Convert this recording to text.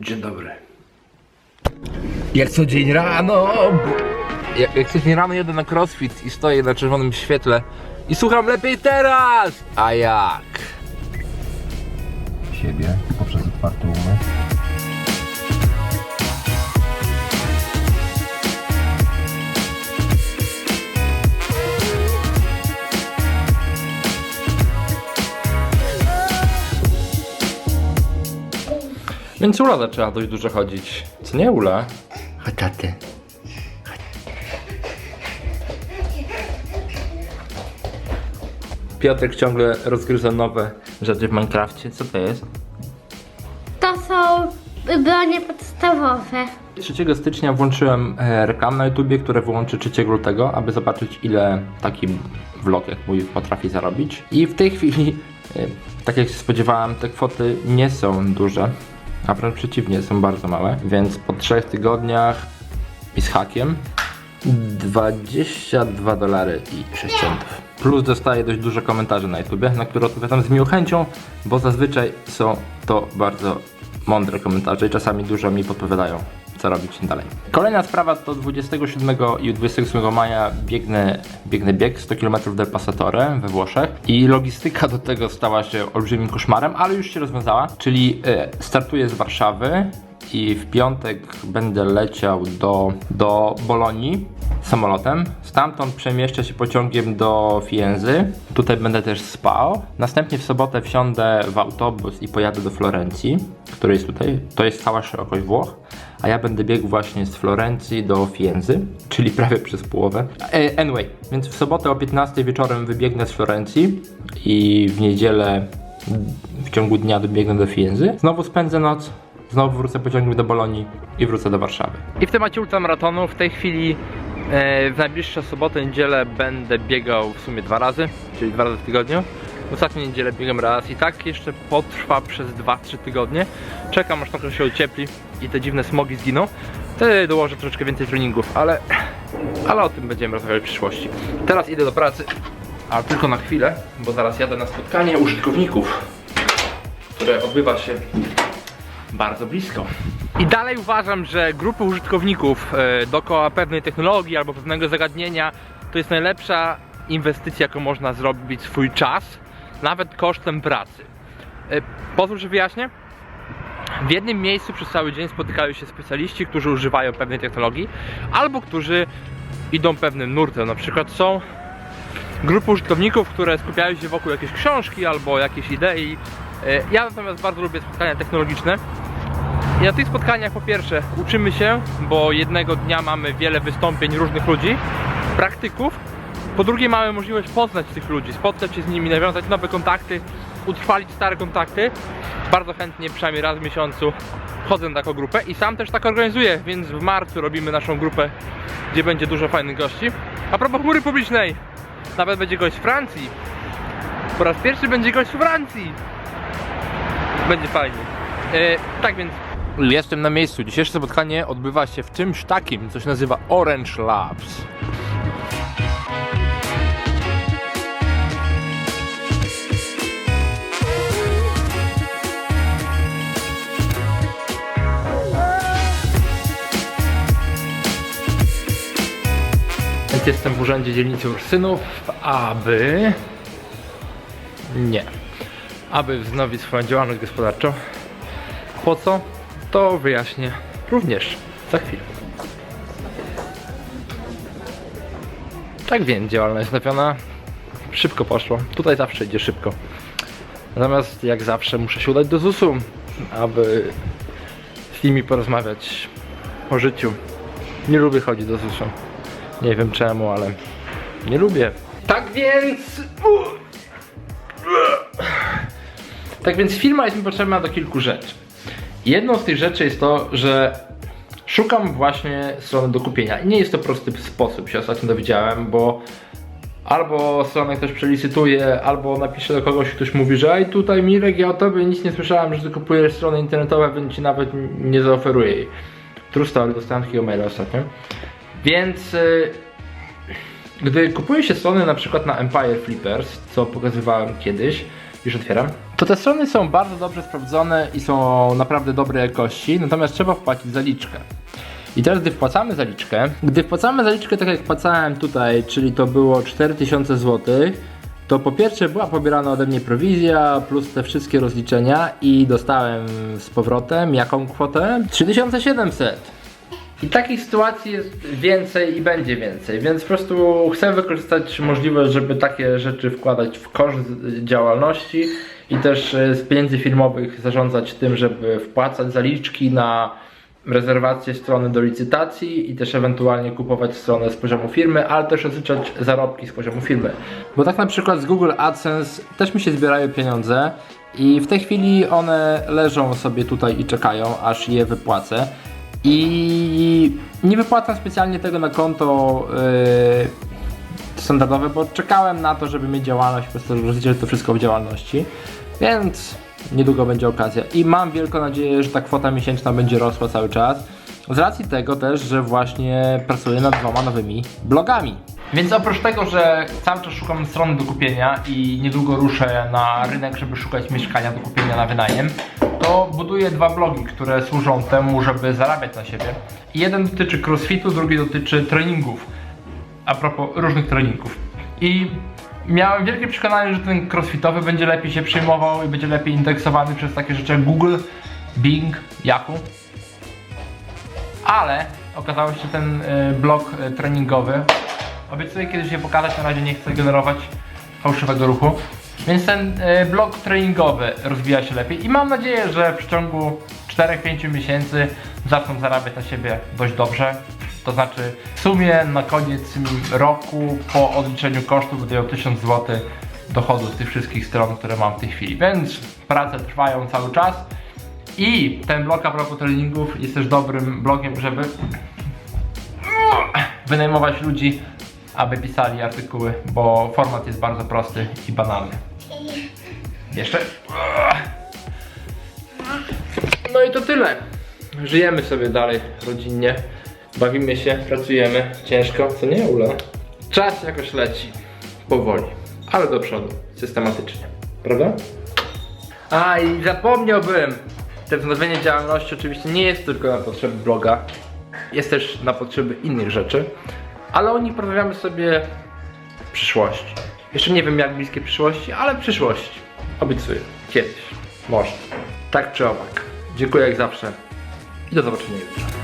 Dzień dobry. Jak co dzień rano, jak, jak co dzień rano jedę na crossfit i stoję na czerwonym świetle i słucham lepiej teraz! A jak? siebie poprzez otwarty Więc Ula zaczęła dość dużo chodzić. Co nie Ula? Chodź taty. Piotrek ciągle rozgryza nowe rzeczy w Minecrafcie. Co to jest? To są bronie podstawowe. 3 stycznia włączyłem e, reklam na YouTubie, które wyłączy 3 lutego, aby zobaczyć ile taki vlog jak mój potrafi zarobić. I w tej chwili, e, tak jak się spodziewałem, te kwoty nie są duże, a wręcz przeciwnie, są bardzo małe. Więc po 3 tygodniach i z hakiem 22 dolary i 6 centów. Plus dostaję dość dużo komentarzy na YouTubie, na które odpowiadam z miłą chęcią, bo zazwyczaj są to bardzo mądre komentarze i czasami dużo mi podpowiadają, co robić dalej. Kolejna sprawa to 27 i 28 maja biegnę, biegnę bieg 100 km del Passatore we Włoszech i logistyka do tego stała się olbrzymim koszmarem, ale już się rozwiązała, czyli e, startuję z Warszawy i w piątek będę leciał do, do Bolonii samolotem. Stamtąd przemieszczę się pociągiem do Fienzy. Tutaj będę też spał. Następnie w sobotę wsiądę w autobus i pojadę do Florencji, który jest tutaj. To jest cała szerokość Włoch. A ja będę biegł właśnie z Florencji do Fienzy, czyli prawie przez połowę. E, Anyway, więc w sobotę o 15 wieczorem wybiegnę z Florencji i w niedzielę w ciągu dnia dobiegnę do Fienzy. Znowu spędzę noc, znowu wrócę pociągiem do Bolonii i wrócę do Warszawy. I w temacie ultramaratonu w tej chwili w najbliższe soboty, niedzielę będę biegał w sumie dwa razy, czyli dwa razy w tygodniu. W ostatnią niedzielę biegam raz i tak jeszcze potrwa przez 2-3 tygodnie. Czekam aż trochę się ociepli i te dziwne smogi zginą. Wtedy dołożę troszeczkę więcej treningów, ale, ale o tym będziemy rozmawiać w przyszłości. Teraz idę do pracy, ale tylko na chwilę, bo zaraz jadę na spotkanie użytkowników, które odbywa się bardzo blisko. I dalej uważam, że grupy użytkowników e, dookoła pewnej technologii albo pewnego zagadnienia to jest najlepsza inwestycja, jaką można zrobić swój czas, nawet kosztem pracy. E, pozwól, że wyjaśnię. W jednym miejscu przez cały dzień spotykają się specjaliści, którzy używają pewnej technologii albo którzy idą pewnym nurtem. Na przykład są grupy użytkowników, które skupiają się wokół jakiejś książki albo jakiejś idei. E, Ja natomiast bardzo lubię spotkania technologiczne. I na tych spotkaniach po pierwsze uczymy się, bo jednego dnia mamy wiele wystąpień różnych ludzi, praktyków. Po drugie mamy możliwość poznać tych ludzi, spotkać się z nimi, nawiązać nowe kontakty, utrwalić stare kontakty. Bardzo chętnie, przynajmniej raz w miesiącu chodzę na taką grupę i sam też tak organizuję, więc w marcu robimy naszą grupę, gdzie będzie dużo fajnych gości. A propos chmury publicznej, nawet będzie gość z Francji. Po raz pierwszy będzie gość z Francji. Będzie fajnie. E, tak więc Jestem na miejscu. Dzisiejsze spotkanie odbywa się w czymś takim, co się nazywa Orange Labs. Jestem w urzędzie dzielnicy Ursynów, aby... Nie. Aby wznowić swoją działalność gospodarczą. Po co? To wyjaśnię również za chwilę. Tak więc działalność wznowiona szybko poszło. Tutaj zawsze idzie szybko. Natomiast jak zawsze muszę się udać do ZUS-u, aby z nimi porozmawiać o życiu. Nie lubię chodzić do ZUS-u. Nie wiem czemu, ale nie lubię. Tak więc... Tak więc firma jest mi potrzebna do kilku rzeczy. Jedną z tych rzeczy jest to, że szukam właśnie strony do kupienia. I nie jest to prosty sposób, się ostatnio dowiedziałem, bo albo stronę ktoś przelicytuje, albo napisze do kogoś, ktoś mówi, że ej tutaj Mirek, ja o tobie nic nie słyszałem, że ty kupujesz strony internetowe, więc ci nawet nie zaoferuję jej. True story, dostałem takiego maila ostatnio. Więc y, Gdy kupuje się strony na przykład na Empire Flippers, co pokazywałem kiedyś, już otwieram, to te strony są bardzo dobrze sprawdzone i są naprawdę dobrej jakości, natomiast trzeba wpłacić zaliczkę. I teraz, gdy wpłacamy zaliczkę, gdy wpłacamy zaliczkę tak jak wpłacałem tutaj, czyli to było 4000 zł, to po pierwsze była pobierana ode mnie prowizja plus te wszystkie rozliczenia i dostałem z powrotem jaką kwotę? 3700. I takich sytuacji jest więcej i będzie więcej, więc po prostu chcę wykorzystać możliwość, żeby takie rzeczy wkładać w koszt działalności i też e, z pieniędzy filmowych zarządzać tym, żeby wpłacać zaliczki na rezerwację strony do licytacji i też ewentualnie kupować stronę z poziomu firmy, ale też rozliczać zarobki z poziomu firmy. Bo tak na przykład z Google AdSense też mi się zbierają pieniądze i w tej chwili one leżą sobie tutaj i czekają, aż je wypłacę. I nie wypłacam specjalnie tego na konto yy, standardowe, bo czekałem na to, żeby mieć działalność, po prostu rozliczyć to wszystko w działalności. Więc niedługo będzie okazja. I mam wielką nadzieję, że ta kwota miesięczna będzie rosła cały czas. Z racji tego też, że właśnie pracuję nad dwoma nowymi blogami. Więc oprócz tego, że cały czas szukam strony do kupienia i niedługo ruszę na rynek, żeby szukać mieszkania do kupienia na wynajem, to buduję dwa blogi, które służą temu, żeby zarabiać na siebie. Jeden dotyczy crossfitu, drugi dotyczy treningów. A propos różnych treningów. I miałem wielkie przekonanie, że ten crossfitowy będzie lepiej się przyjmował i będzie lepiej indeksowany przez takie rzeczy jak Google, Bing, Yahoo. Ale okazało się, że ten y, blog y, treningowy obiecuję kiedyś je pokazać, na razie nie chcę generować fałszywego ruchu. Więc ten y, blog treningowy rozwija się lepiej i mam nadzieję, że w przeciągu 4-5 miesięcy zaczną zarabiać na siebie dość dobrze. To znaczy w sumie na koniec roku po odliczeniu kosztów miał 1000 zł dochodu z tych wszystkich stron, które mam w tej chwili. Więc prace trwają cały czas. I ten blog a propos treningów jest też dobrym blogiem, żeby wynajmować ludzi, aby pisali artykuły, bo format jest bardzo prosty i banalny. Jeszcze? No i to tyle. Żyjemy sobie dalej rodzinnie. Bawimy się, pracujemy ciężko, co nie Ula? Czas jakoś leci. Powoli, ale do przodu, systematycznie. Prawda? A i zapomniałbym! Te wznowienie działalności oczywiście nie jest tylko na potrzeby bloga, jest też na potrzeby innych rzeczy, ale o nich porozmawiamy sobie w przyszłości. Jeszcze nie wiem jak bliskie przyszłości, ale przyszłości. Obiecuję. Kiedyś. Może. Tak czy owak. Dziękuję jak zawsze i do zobaczenia jutro.